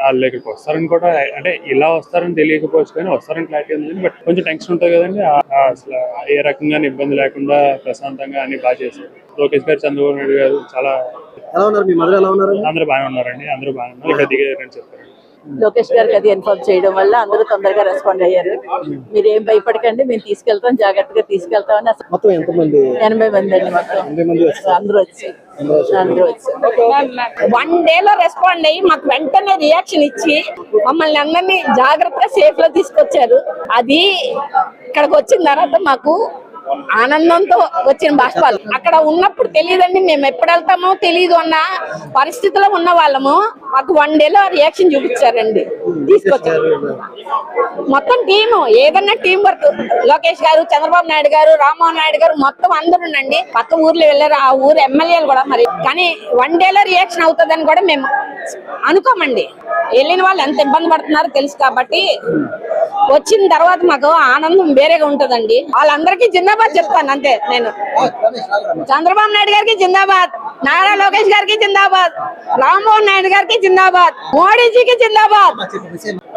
వాళ్ళకి వస్తారని కూడా అంటే ఇలా వస్తారని తెలియకపోవచ్చు కానీ వస్తారని క్లారిటీ ఉంది బట్ కొంచెం టెన్షన్ ఉంటుంది కదండి. అసలు ఏ రకంగా ఇబ్బంది లేకుండా ప్రశాంతంగా అన్ని బాగా చేశారు. లోకేష్ గారు చంద్రబాబు నాయుడు గారు చాలా ఎలా ఉన్నారు? మీ మదర్ ఎలా ఉన్నారు? అందరూ బాగానే ఉన్నారండి. అందరూ బాగానే ఉన్నారు. ఇక్కడ దిగారని చెప్పారు లోకేష్ గారికి అది ఇన్ఫార్మ్ చేయడం వల్ల అందరూ తొందరగా రెస్పాండ్ అయ్యారు. మీరు ఏం భయపడకండి మేము తీసుకెళ్తాం జాగ్రత్తగా తీసుకెళ్తామని అసలు మొత్తం ఎంతమంది? ఎనభై మంది అండి మొత్తం. ఎనభై మంది వచ్చారు. అందరూ వచ్చి. అందరూ వచ్చి వన్ డే లో రెస్పాండ్ అయ్యి మాకు వెంటనే రియాక్షన్ ఇచ్చి మమ్మల్ని అందరినీ జాగ్రత్తగా సేఫ్లో తీసుకొచ్చారు. అది ఇక్కడికి వచ్చిన తర్వాత మాకు ఆనందంతో వచ్చిన బాష్పాలు అక్కడ ఉన్నప్పుడు తెలియదండి మేము ఎప్పుడు వెళ్తామో తెలియదు అన్న పరిస్థితిలో ఉన్న వాళ్ళము. మాకు వన్ డే లో రియాక్షన్ చూపించారండి. తీసుకొచ్చారు. మొత్తం టీము ఏదన్నా టీం వర్క్ లోకేష్ గారు చంద్రబాబు నాయుడు గారు రామ్మోహన్ నాయుడు గారు మొత్తం అందరూ పక్క ఊర్లో వెళ్ళారు ఆ ఊరు ఎమ్మెల్యేలు కూడా మరి. కానీ వన్ డే లో రియాక్షన్ అవుతుందని కూడా మేము అనుకోమండి. వెళ్ళిన వాళ్ళు ఎంత ఇబ్బంది పడుతున్నారో తెలుసు కాబట్టి వచ్చిన తర్వాత మాకు ఆనందం వేరేగా ఉంటదండి. వాళ్ళందరికీ జిందాబాద్ చెప్తాను అంతే నేను. చంద్రబాబు నాయుడు గారికి జిందాబాద్ నారా లోకేష్ గారికి జిందాబాద్ రామ్మోహన్ నాయుడు గారికి జిందాబాద్ మోడీజీకి జిందాబాద్.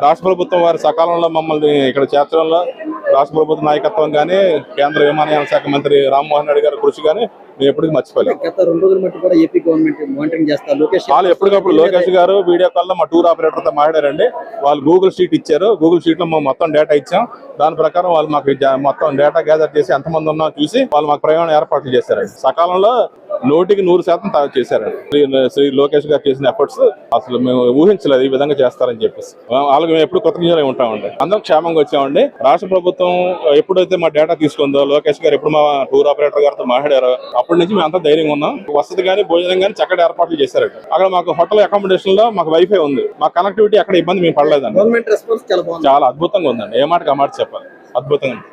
రాష్ట్ర ప్రభుత్వం వారి సకాలంలో మమ్మల్ని ఇక్కడ చేర్చడంలో రాష్ట్ర ప్రభుత్వ నాయకత్వం కానీ కేంద్ర విమానయాన శాఖ మంత్రి రామ్మోహన్ రెడ్డి గారి కృషి కానీ మేము ఎప్పటికీ మర్చిపోలేము గత రెండు రోజుల మట్టి కూడా ఏపీ గవర్నమెంట్ మానిటరింగ్ చేస్తారు లోకేష్ వాళ్ళు ఎప్పటికప్పుడు లోకేష్ గారు వీడియో కాల్లో మా టూర్ ఆపరేటర్తో మాట్లాడారండి. వాళ్ళు గూగుల్ షీట్ ఇచ్చారు. గూగుల్ షీట్లో మేము మొత్తం డేటా ఇచ్చాం. దాని ప్రకారం వాళ్ళు మాకు మొత్తం డేటా గ్యాదర్ చేసి ఎంతమంది ఉన్నా చూసి వాళ్ళు మాకు ప్రయాణం ఏర్పాట్లు చేశారండి. సకాలంలో నూటికి నూరు శాతం చేశారండి. శ్రీ శ్రీ లోకేష్ గారు చేసిన ఎఫర్ట్స్ అసలు మేము ఊహించలేదు ఈ విధంగా చేస్తారని చెప్పేసి. వాళ్ళకి మేము ఎప్పుడు కృతజ్ఞతలు ఉంటామండి. అందరం క్షేమంగా వచ్చామండి. రాష్ట్ర ప్రభుత్వం ఎప్పుడైతే మా డేటా తీసుకుందో లోకేష్ గారు ఎప్పుడు మా టూర్ ఆపరేటర్ గారితో మాట్లాడారో అప్పటి నుంచి మేము అంతా ధైర్యంగా ఉన్నాం. వసతి కానీ భోజనం కానీ చక్కటి ఏర్పాట్లు చేశారండి. అక్కడ మాకు హోటల్ అకామిడేషన్లో మాకు వైఫై ఉంది. మా కనెక్టివిటీ అక్కడ ఇబ్బంది మేము పడలేదండి. చాలా అద్భుతంగా ఉందండి. ఏ మాటకి ఆ మాట చెప్పాలి. అద్భుతంగా ఉంది.